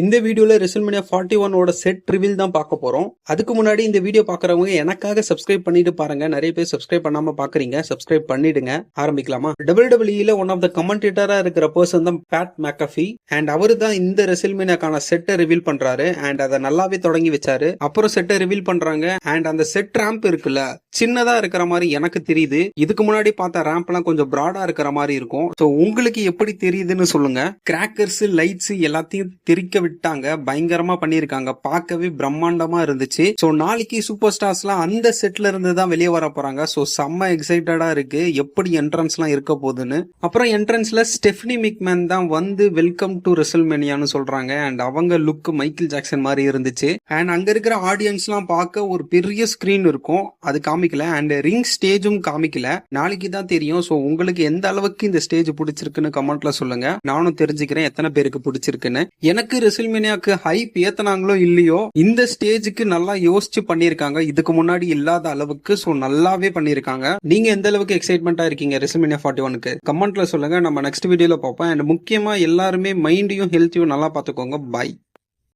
இந்த வீடியோல WrestleMania forty ஒனோட செட் ரிவில் தான் பார்க்க போறோம். அதுக்கு முன்னாடி இந்த வீடியோ பாக்குறவங்க எனக்காக சப்ஸ்கிரைப் பண்ணிட்டு பாருங்க. நிறைய பேர் சப்ஸ்கிரைப் பண்ணாம பாக்குறீங்க சப்ஸ்கிரைப் பண்ணிடுங்க. ஆரம்பிக்கலாமா? டபிள் டபிள்யூல ஒன் ஆஃப் த கமெண்டேட்டரா இருக்கிற பர்சன் தான் பேட் மேக்கஃபி அண்ட் அவரு தான் இந்த ரெசல்மேனியாக்கான செட்டை ரிவீல் பண்றாரு. அண்ட் அதை நல்லாவே தொடங்கி வச்சாரு. அப்புறம் செட்டை ரிவீல் பண்றாங்க. அண்ட் அந்த செட் ரேம்ப் இருக்குல்ல சின்னதா இருக்கிற மாதிரி எனக்கு தெரியுது. இதுக்கு முன்னாடி பார்த்த ரேம்ப்லாம் கொஞ்சம் ப்ராடா இருக்கிற மாதிரி இருக்கும். ஸோ உங்களுக்கு எப்படி தெரியுதுன்னு சொல்லுங்க. கிராக்கர்ஸ் லைட்ஸ் எல்லாத்தையும் தெரிக்க விட்டாங்க. பயங்கரமா பண்ணியிருக்காங்க. பார்க்கவே பிரம்மாண்டமா இருந்துச்சு. ஸோ நாளைக்கு சூப்பர் ஸ்டார்ஸ்லாம் அந்த செட்ல இருந்து தான் வெளியே வர போறாங்க. ஸோ செம்ம எக்ஸைட்டடா இருக்கு. எப்படி என்ட்ரன்ஸ்லாம் இருக்க போகுதுன்னு. அப்புறம் என்ட்ரன்ஸ்ல ஸ்டெஃப்னி மிக்மேன் தான் வந்து வெல்கம் டு ரெசல்மேனியான்னு சொல்றாங்க. அண்ட் அவங்க லுக் மைக்கேல் ஜாக்சன் மாதிரி இருந்துச்சு. அண்ட் அங்க இருக்கிற ஆடியன்ஸ்லாம் பார்க்க ஒரு பெரிய ஸ்கிரீன் இருக்கும். அது காமிக்கல அண்ட் ரிங் ஸ்டேஜும் காமிக்கல. நாளைக்கு தான் தெரியும். ஸோ உங்களுக்கு எந்த அளவுக்கு இந்த ஸ்டேஜ் பிடிச்சிருக்குன்னு கமெண்ட்ல சொல்லுங்க. நானும் தெரிஞ்சுக்கிறேன் எத்தனை பேருக்கு பிடிச்சிருக்குன்னு. எனக்கு ரெசில்மேனியாக்கு ஹைப் ஏத்தனாங்களோ இல்லையோ இந்த ஸ்டேஜுக்கு நல்லா யோசிச்சு பண்ணிருக்காங்க இதுக்கு முன்னாடி இல்லாத அளவுக்கு ஸோ நல்லாவே பண்ணிருக்காங்க நீங்க எந்த அளவுக்கு எக்ஸைட்மெண்டா இருக்கீங்க ரெசில்மேனியா ஃபார்ட்டி ஒனுக்கு கமெண்ட்ல சொல்லுங்க. நம்ம நெக்ஸ்ட் வீடியோல பார்ப்போம். அண்ட் முக்கியமா எல்லாருமே மைண்டையும் ஹெல்த்தையும் நல்லா பார்த்துக்கோங்க. பை